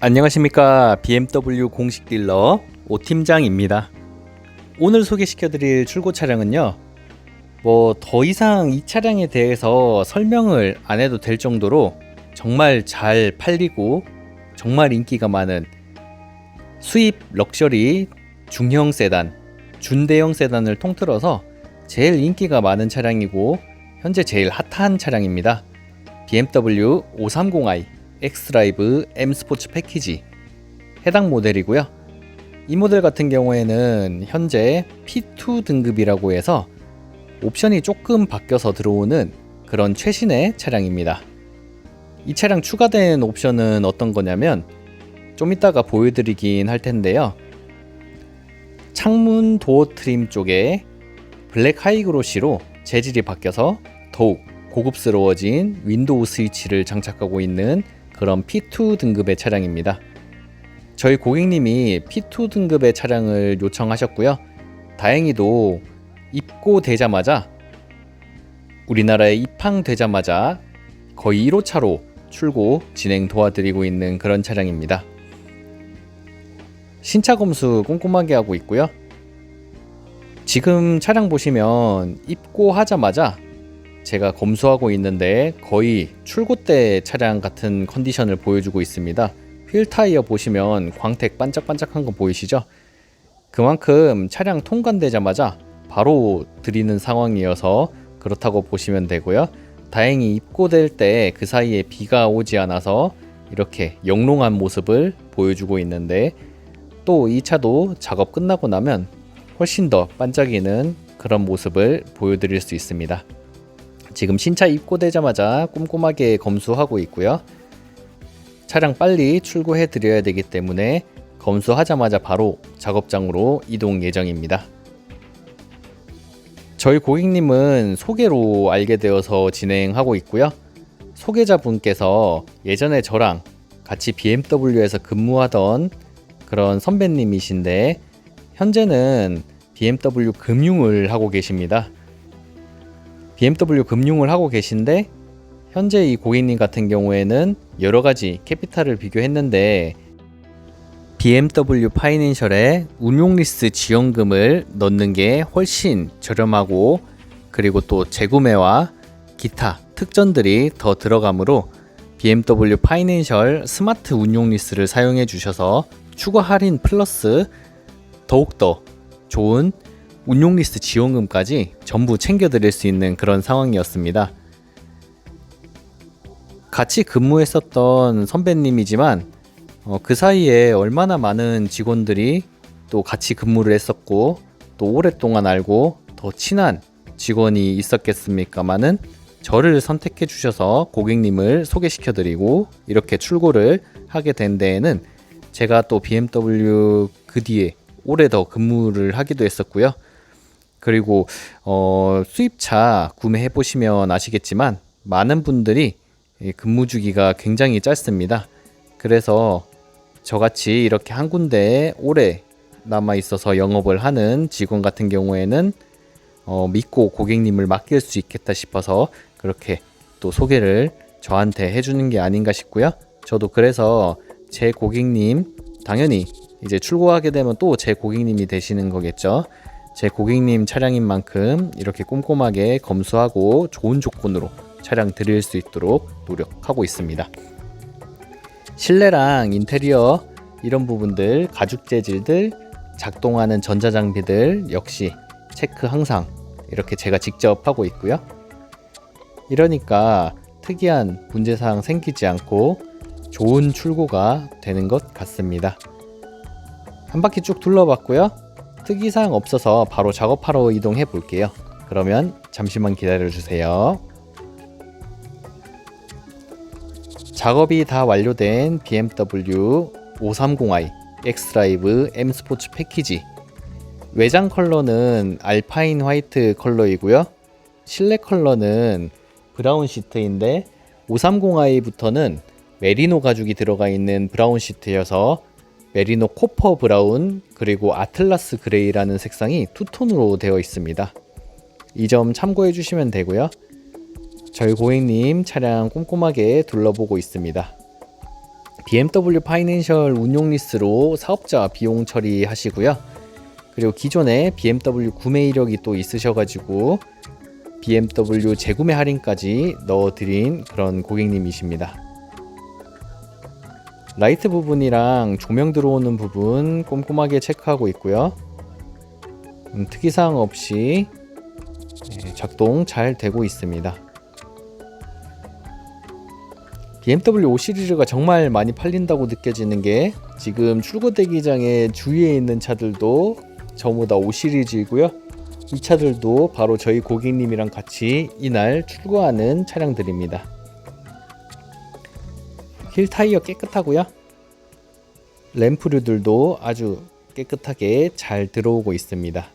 안녕하십니까 BMW 공식 딜러 오 팀장입니다. 오늘 소개시켜드릴 출고 차량은요. 뭐 더 이상 이 차량에 대해서 설명을 안 해도 될 정도로 정말 잘 팔리고 정말 인기가 많은 수입 럭셔리 중형 세단, 준대형 세단을 통틀어서 제일 인기가 많은 차량이고 현재 제일 핫한 차량입니다. BMW 530i 엑스라이브 M 스포츠 패키지 해당 모델이고요. 이 모델 같은 경우에는 현재 P2 등급이라고 해서 옵션이 조금 바뀌어서 들어오는 그런 최신의 차량입니다. 이 차량 추가된 옵션은 어떤 거냐면 좀 이따가 보여드리긴 할 텐데요. 창문 도어 트림 쪽에 블랙 하이그로시로 재질이 바뀌어서 더욱 고급스러워진 윈도우 스위치를 장착하고 있는 그런 P2 등급의 차량입니다. 저희 고객님이 P2 등급의 차량을 요청하셨고요. 다행히도 입고되자마자 우리나라에 입항되자마자 거의 1호차로 출고 진행 도와드리고 있는 그런 차량입니다. 신차 검수 꼼꼼하게 하고 있고요. 지금 차량 보시면 입고하자마자 제가 검수하고 있는데 거의 출고 때 차량 같은 컨디션을 보여주고 있습니다. 휠 타이어 보시면 광택 반짝반짝한 거 보이시죠? 그만큼 차량 통관되자마자 바로 드리는 상황이어서 그렇다고 보시면 되고요. 다행히 입고될 때 그 사이에 비가 오지 않아서 이렇게 영롱한 모습을 보여주고 있는데 또 이 차도 작업 끝나고 나면 훨씬 더 반짝이는 그런 모습을 보여드릴 수 있습니다. 지금 신차 입고되자마자 꼼꼼하게 검수하고 있고요. 차량 빨리 출고해 드려야 되기 때문에 검수하자마자 바로 작업장으로 이동 예정입니다. 저희 고객님은 소개로 알게 되어서 진행하고 있고요. 소개자분께서 예전에 저랑 같이 BMW에서 근무하던 그런 선배님이신데 현재는 BMW 금융을 하고 계십니다. BMW 금융을 하고 계신데 현재 이 고객님 같은 경우에는 여러 가지 캐피탈을 비교했는데 BMW 파이낸셜에 운용 리스 지원금을 넣는 게 훨씬 저렴하고 그리고 또 재구매와 기타 특전들이 더 들어가므로 BMW 파이낸셜 스마트 운용 리스를 사용해 주셔서 추가 할인 플러스 더욱더 좋은 운용 리스트 지원금까지 전부 챙겨드릴 수 있는 그런 상황이었습니다. 같이 근무했었던 선배님이지만 어, 그 사이에 얼마나 많은 직원들이 또 같이 근무를 했었고 또 오랫동안 알고 더 친한 직원이 있었겠습니까마는 저를 선택해 주셔서 고객님을 소개시켜 드리고 이렇게 출고를 하게 된 데에는 제가 또 BMW 그 뒤에 오래 더 근무를 하기도 했었고요. 그리고 어, 수입차 구매해 보시면 아시겠지만 많은 분들이 근무 주기가 굉장히 짧습니다. 그래서 저같이 이렇게 한 군데에 오래 남아 있어서 영업을 하는 직원 같은 경우에는 어, 믿고 고객님을 맡길 수 있겠다 싶어서 그렇게 또 소개를 저한테 해주는 게 아닌가 싶고요. 저도 그래서 제 고객님 당연히 이제 출고하게 되면 또 제 고객님이 되시는 거겠죠. 제 고객님 차량인 만큼 이렇게 꼼꼼하게 검수하고 좋은 조건으로 차량 드릴 수 있도록 노력하고 있습니다. 실내랑 인테리어 이런 부분들, 가죽 재질들, 작동하는 전자장비들 역시 체크 항상 이렇게 제가 직접 하고 있고요. 이러니까 특이한 문제사항 생기지 않고 좋은 출고가 되는 것 같습니다. 한 바퀴 쭉 둘러봤고요. 특이사항 없어서 바로 작업하러 이동해 볼게요. 그러면 잠시만 기다려 주세요. 작업이 다 완료된 BMW 530i 엑스라이브 M 스포츠 패키지 외장 컬러는 알파인 화이트 컬러이고요. 실내 컬러는 브라운 시트인데 530i부터는 메리노 가죽이 들어가 있는 브라운 시트여서 메리노 코퍼 브라운 그리고 아틀라스 그레이라는 색상이 투톤으로 되어 있습니다. 이 점 참고해 주시면 되고요. 저희 고객님 차량 꼼꼼하게 둘러보고 있습니다. BMW 파이낸셜 운용 리스로 사업자 비용 처리 하시고요. 그리고 기존에 BMW 구매 이력이 또 있으셔가지고 BMW 재구매 할인까지 넣어드린 그런 고객님이십니다. 라이트 부분이랑 조명 들어오는 부분 꼼꼼하게 체크하고 있고요. 음, 특이사항 없이 네, 작동 잘 되고 있습니다. BMW 5 시리즈가 정말 많이 팔린다고 느껴지는 게 지금 출고 대기장에 주위에 있는 차들도 전부 다 5 시리즈이고요. 이 차들도 바로 저희 고객님이랑 같이 이날 출고하는 차량들입니다. 힐 타이어 깨끗하고요. 램프류들도 아주 깨끗하게 잘 들어오고 있습니다.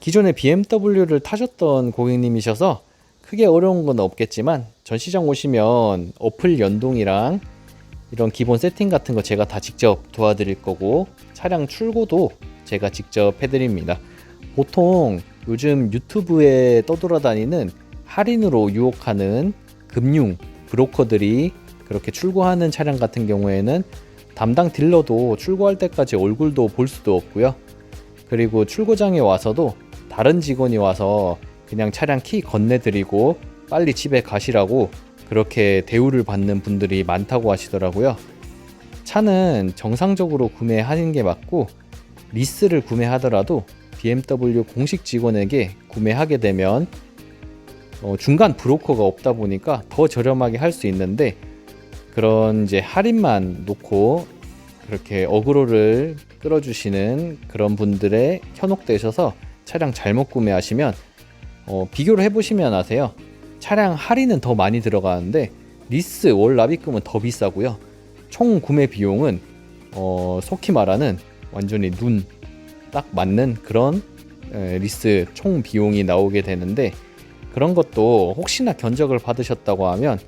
기존에 BMW를 타셨던 고객님이셔서 크게 어려운 건 없겠지만 전시장 오시면 어플 연동이랑 이런 기본 세팅 같은 거 제가 다 직접 도와드릴 거고 차량 출고도 제가 직접 해드립니다. 보통 요즘 유튜브에 떠돌아다니는 할인으로 유혹하는 금융 브로커들이 그렇게 출고하는 차량 같은 경우에는 담당 딜러도 출고할 때까지 얼굴도 볼 수도 없고요. 그리고 출고장에 와서도 다른 직원이 와서 그냥 차량 키 건네드리고 빨리 집에 가시라고 그렇게 대우를 받는 분들이 많다고 하시더라고요. 차는 정상적으로 구매하는 게 맞고 리스를 구매하더라도 BMW 공식 직원에게 구매하게 되면 어, 중간 브로커가 없다 보니까 더 저렴하게 할 수 있는데 그런 이제 할인만 놓고 그렇게 어그로를 끌어주시는 그런 분들에 현혹되셔서 차량 잘못 구매하시면 어, 비교를 해보시면 아세요. 차량 할인은 더 많이 들어가는데 리스 월 납입금은 더 비싸고요. 총 구매 비용은 어, 속히 말하는 완전히 눈 딱 맞는 그런 에, 리스 총 비용이 나오게 되는데 그런 것도 혹시나 견적을 받으셨다고 하면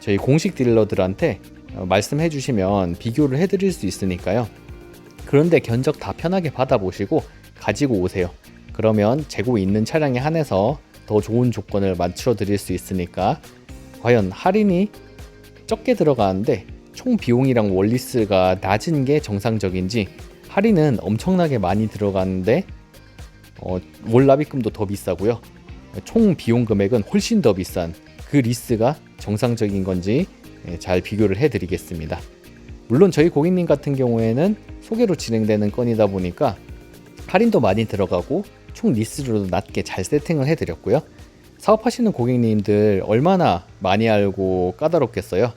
저희 공식 딜러들한테 어, 말씀해 주시면 비교를 해 드릴 수 있으니까요. 그런데 견적 다 편하게 받아보시고 가지고 오세요. 그러면 재고 있는 차량에 한해서 더 좋은 조건을 맞춰 드릴 수 있으니까 과연 할인이 적게 들어가는데 총 비용이랑 원리스가 낮은 게 정상적인지 할인은 엄청나게 많이 들어가는데 어, 월납입금도 더 비싸고요. 총 비용 금액은 훨씬 더 비싼 그 리스가 정상적인 건지 예, 잘 비교를 해드리겠습니다. 물론 저희 고객님 같은 경우에는 소개로 진행되는 건이다 보니까 할인도 많이 들어가고 총 리스로도 낮게 잘 세팅을 해드렸고요. 사업하시는 고객님들 얼마나 많이 알고 까다롭겠어요.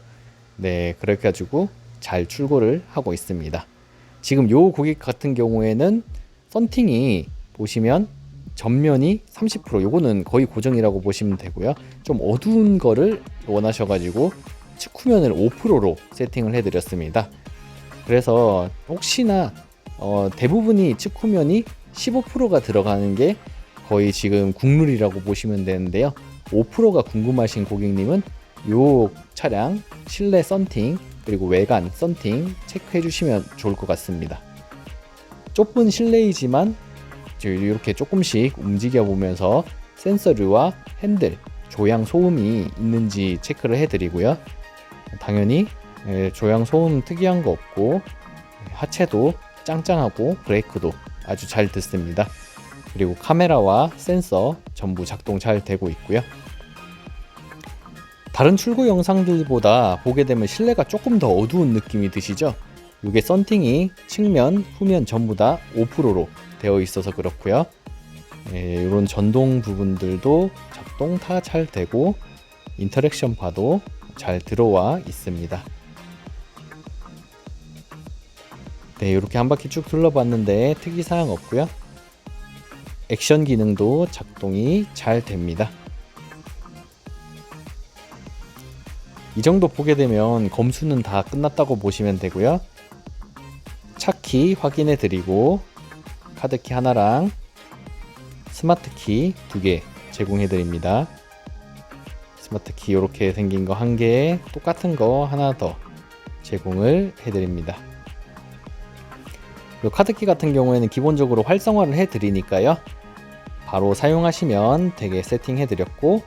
네, 그렇게 가지고 잘 출고를 하고 있습니다. 지금 요 고객 같은 경우에는 썬팅이 보시면 전면이 30% 요거는 거의 고정이라고 보시면 되고요. 좀 어두운 거를 원하셔가지고 측후면을 5%로 세팅을 해드렸습니다. 그래서 혹시나 어, 대부분이 측후면이 15%가 들어가는 게 거의 지금 국룰이라고 보시면 되는데요. 5%가 궁금하신 고객님은 요 차량 실내 썬팅 그리고 외관 썬팅 체크해 주시면 좋을 것 같습니다. 좁은 실내이지만 이렇게 조금씩 움직여 보면서 센서류와 핸들, 조향 소음이 있는지 체크를 해드리고요. 당연히 예, 조향 소음 특이한 거 없고 하체도 짱짱하고 브레이크도 아주 잘 듣습니다. 그리고 카메라와 센서 전부 작동 잘 되고 있고요. 다른 출고 영상들보다 보게 되면 실내가 조금 더 어두운 느낌이 드시죠? 이게 썬팅이 측면, 후면 전부 다 5%로 되어 있어서 그렇고요. 예, 이런 전동 부분들도 작동 다 잘 되고 인터랙션 바도 잘 들어와 있습니다. 네, 이렇게 한 바퀴 쭉 둘러봤는데 특이사항 없고요. 액션 기능도 작동이 잘 됩니다. 이 정도 보게 되면 검수는 다 끝났다고 보시면 되고요. 차키 확인해 드리고 카드키 하나랑 스마트키 두 개 제공해 드립니다. 스마트키 이렇게 생긴 거 한 개, 똑같은 거 하나 더 제공을 해 드립니다. 카드키 같은 경우에는 기본적으로 활성화를 해 드리니까요. 바로 사용하시면 되게 세팅해 드렸고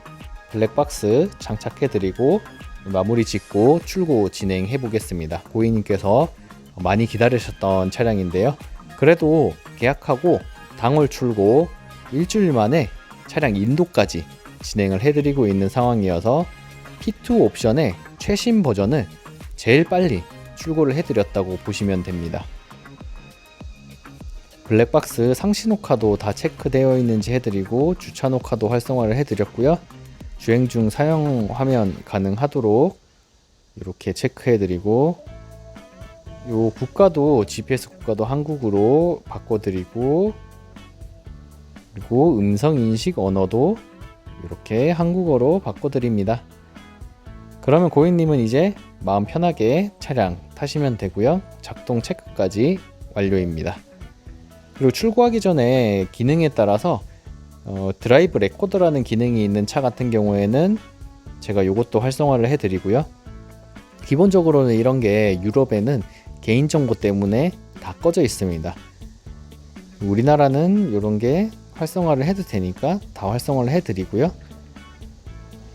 블랙박스 장착해 드리고 마무리 짓고 출고 진행해 보겠습니다. 고객님께서 많이 기다리셨던 차량인데요. 그래도 계약하고 당월 출고 일주일 만에 차량 인도까지 진행을 해드리고 있는 상황이어서 P2 옵션의 최신 버전을 제일 빨리 출고를 해드렸다고 보시면 됩니다. 블랙박스 상시 녹화도 다 체크되어 있는지 해드리고 주차 녹화도 활성화를 해드렸고요. 주행 중 사용 화면 가능하도록 이렇게 체크해드리고 요 국가도 GPS 국가도 한국으로 바꿔드리고 그리고 음성 인식 언어도 이렇게 한국어로 바꿔드립니다. 그러면 고객님은 이제 마음 편하게 차량 타시면 되고요. 작동 체크까지 완료입니다. 그리고 출고하기 전에 기능에 따라서 어, 드라이브 레코더라는 기능이 있는 차 같은 경우에는 제가 이것도 활성화를 해드리고요. 기본적으로는 이런 게 유럽에는 개인정보 때문에 다 꺼져 있습니다. 우리나라는 이런 게 활성화를 해도 되니까 다 활성화를 해드리고요.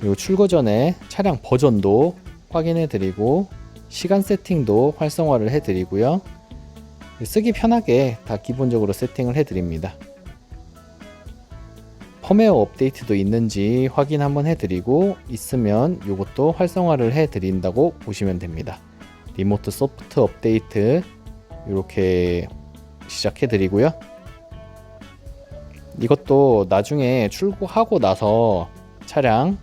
그리고 출고 전에 차량 버전도 확인해 드리고 시간 세팅도 활성화를 해 드리고요. 쓰기 편하게 다 기본적으로 세팅을 해 드립니다. 펌웨어 업데이트도 있는지 확인 한번 해 드리고 있으면 이것도 활성화를 해 드린다고 보시면 됩니다. 리모트 소프트 업데이트 이렇게 시작해 드리고요. 이것도 나중에 출고하고 나서 차량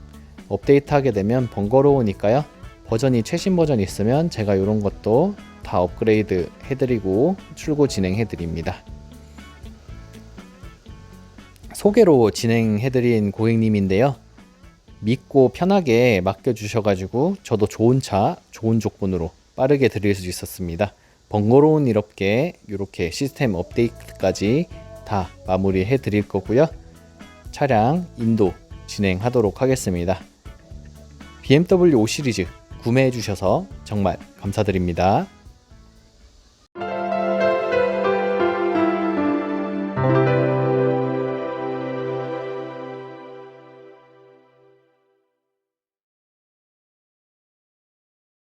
업데이트 하게 되면 번거로우니까요. 버전이 최신 버전 있으면 제가 이런 것도 다 업그레이드 해드리고 출고 진행해 드립니다. 소개로 진행해 드린 고객님인데요. 믿고 편하게 맡겨 주셔가지고 저도 좋은 차, 좋은 조건으로 빠르게 드릴 수 있었습니다. 번거로운 일 없게 이렇게 시스템 업데이트까지 다 마무리해 드릴 거고요. 차량 인도 진행하도록 하겠습니다. BMW 5 시리즈 구매해 주셔서 정말 감사드립니다.